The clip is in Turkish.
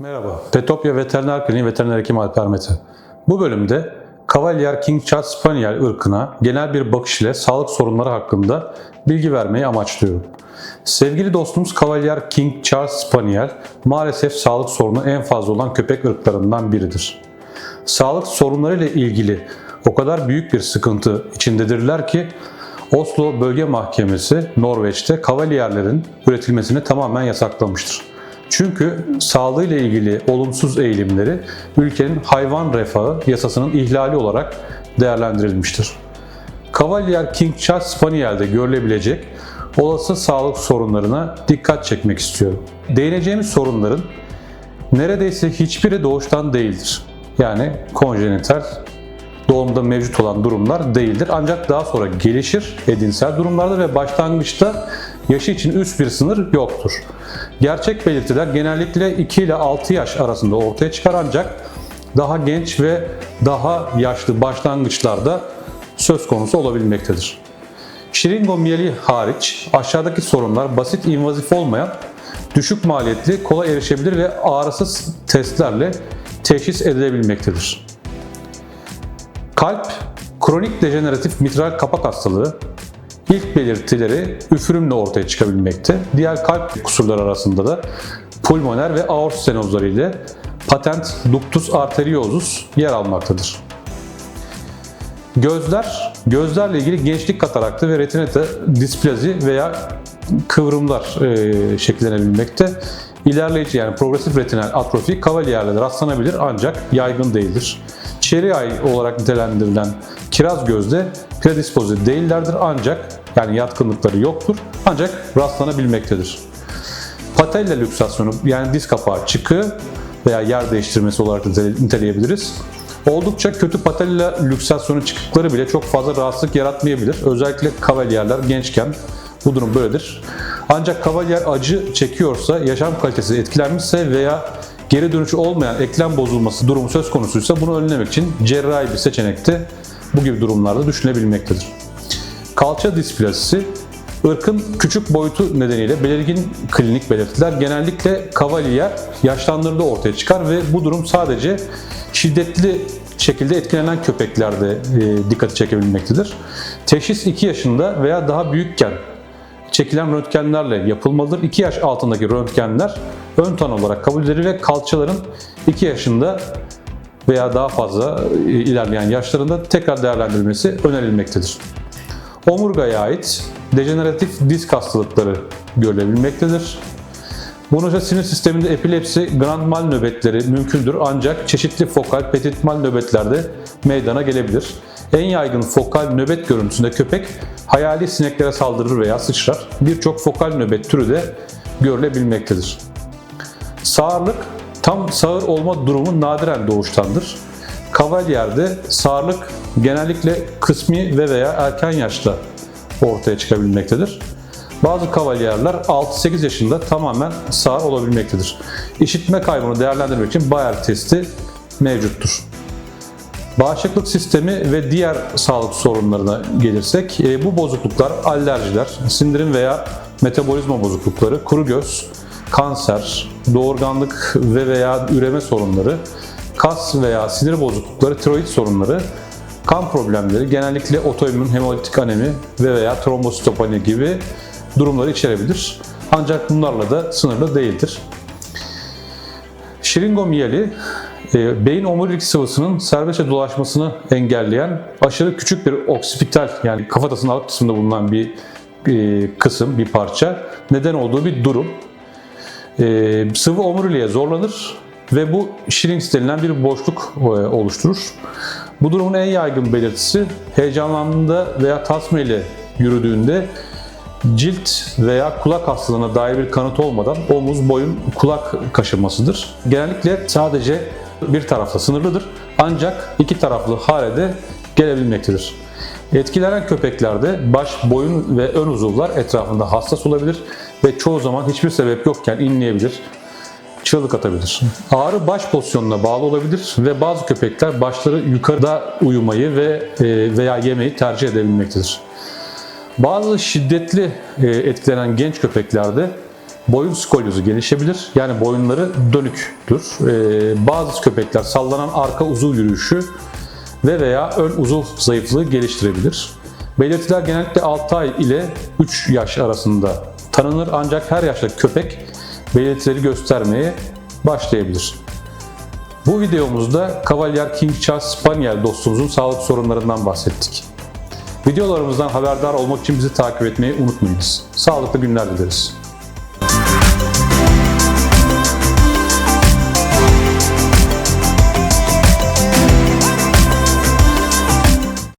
Merhaba, Petopya Veteriner Kliniği Veteriner Hekim Alper Mete. Bu bölümde Cavalier King Charles Spaniel ırkına genel bir bakış ile sağlık sorunları hakkında bilgi vermeyi amaçlıyorum. Sevgili dostumuz Cavalier King Charles Spaniel maalesef sağlık sorunu en fazla olan köpek ırklarından biridir. Sağlık sorunlarıyla ilgili o kadar büyük bir sıkıntı içindedirler ki Oslo Bölge Mahkemesi Norveç'te kavalierlerin üretilmesini tamamen yasaklamıştır. Çünkü sağlığıyla ilgili olumsuz eğilimleri ülkenin hayvan refahı yasasının ihlali olarak değerlendirilmiştir. Cavalier King Charles Spaniel'de görülebilecek olası sağlık sorunlarına dikkat çekmek istiyorum. Değineceğimiz sorunların neredeyse hiçbiri doğuştan değildir. Yani konjenital doğumda mevcut olan durumlar değildir. Ancak daha sonra gelişir edinsel durumlarda ve başlangıçta yaşı için üst bir sınır yoktur. Gerçek belirtiler genellikle 2 ile 6 yaş arasında ortaya çıkar ancak daha genç ve daha yaşlı başlangıçlarda söz konusu olabilmektedir. Şiringomiyeli hariç aşağıdaki sorunlar basit invazif olmayan, düşük maliyetli, kolay erişebilir ve ağrısız testlerle teşhis edilebilmektedir. Kalp, kronik dejeneratif mitral kapak hastalığı, ilk belirtileri üfürümle ortaya çıkabilmekte. Diğer kalp kusurları arasında da pulmoner ve aort stenozları ile patent ductus arteriosus yer almaktadır. Gözler, gözlerle ilgili gençlik kataraktı ve retinata displazi veya kıvrımlar e, şekillenebilmekte. İlerleyici yani progresif retinal atrofi kavaliyerlerde rastlanabilir ancak yaygın değildir. Çeri ay olarak nitelendirilen kiraz gözde predispoze değillerdir ancak yani yatkınlıkları yoktur ancak rastlanabilmektedir. Patella lüksasyonu yani diz kapağı çıkı veya yer değiştirmesi olarak niteleyebiliriz. Oldukça kötü patella lüksasyonu çıkıkları bile çok fazla rahatsızlık yaratmayabilir. Özellikle kavalyerler gençken bu durum böyledir. Ancak kavalyer acı çekiyorsa, yaşam kalitesi etkilenmişse veya geri dönüşü olmayan eklem bozulması durumu söz konusuysa bunu önlemek için cerrahi bir seçenekte bu gibi durumlarda düşünebilmektedir. Kalça displasisi ırkın küçük boyutu nedeniyle belirgin klinik belirtiler genellikle kavalyer yaşlandığında ortaya çıkar ve bu durum sadece şiddetli şekilde etkilenen köpeklerde e, dikkati çekebilmektedir. Teşhis 2 yaşında veya daha büyükken çekilen röntgenlerle yapılmalıdır. 2 yaş altındaki röntgenler ön tan olarak kabul edilir ve kalçaların 2 yaşında veya daha fazla e, ilerleyen yaşlarında tekrar değerlendirilmesi önerilmektedir. Omurgaya ait dejeneratif disk hastalıkları görülebilmektedir. Bunun için sinir sisteminde epilepsi, grand mal nöbetleri mümkündür ancak çeşitli fokal, petit mal nöbetlerde meydana gelebilir. En yaygın fokal nöbet görüntüsünde köpek hayali sineklere saldırır veya sıçrar. Birçok fokal nöbet türü de görülebilmektedir. Sağırlık tam sağır olma durumu nadiren doğuştandır. Kavalyerde sağırlık genellikle kısmi ve veya erken yaşta ortaya çıkabilmektedir. Bazı kavalyerler 6-8 yaşında tamamen sağır olabilmektedir. İşitme kaybını değerlendirmek için Bayer testi mevcuttur. Bağışıklık sistemi ve diğer sağlık sorunlarına gelirsek, e, bu bozukluklar alerjiler, sindirim veya metabolizma bozuklukları, kuru göz, kanser, doğurganlık ve veya üreme sorunları, kas veya sinir bozuklukları, tiroid sorunları, kan problemleri, genellikle otoimmün hemolitik anemi ve veya trombositopani gibi durumları içerebilir. Ancak bunlarla da sınırlı değildir. Şiringomiyeli beyin omurilik sıvısının serbestçe dolaşmasını engelleyen aşırı küçük bir oksipital yani kafatasının alt kısmında bulunan bir e, kısım, bir parça neden olduğu bir durum. E, sıvı omuriliğe zorlanır ve bu Schillings denilen bir boşluk e, oluşturur. Bu durumun en yaygın belirtisi heyecanlandığında veya tasma ile yürüdüğünde cilt veya kulak hastalığına dair bir kanıt olmadan omuz, boyun, kulak kaşınmasıdır. Genellikle sadece bir tarafta sınırlıdır ancak iki taraflı hale de gelebilmektedir. Etkilenen köpeklerde baş, boyun ve ön uzuvlar etrafında hassas olabilir ve çoğu zaman hiçbir sebep yokken inleyebilir, çığlık atabilir. Ağrı baş pozisyonuna bağlı olabilir ve bazı köpekler başları yukarıda uyumayı ve e, veya yemeği tercih edebilmektedir. Bazı şiddetli e, etkilenen genç köpeklerde Boyun skolyozu gelişebilir. Yani boyunları dönüktür. Ee, bazı köpekler sallanan arka uzuv yürüyüşü ve veya ön uzuv zayıflığı geliştirebilir. Belirtiler genellikle 6 ay ile 3 yaş arasında tanınır ancak her yaşta köpek belirtileri göstermeye başlayabilir. Bu videomuzda Cavalier King Charles Spaniel dostumuzun sağlık sorunlarından bahsettik. Videolarımızdan haberdar olmak için bizi takip etmeyi unutmayınız. Sağlıklı günler dileriz.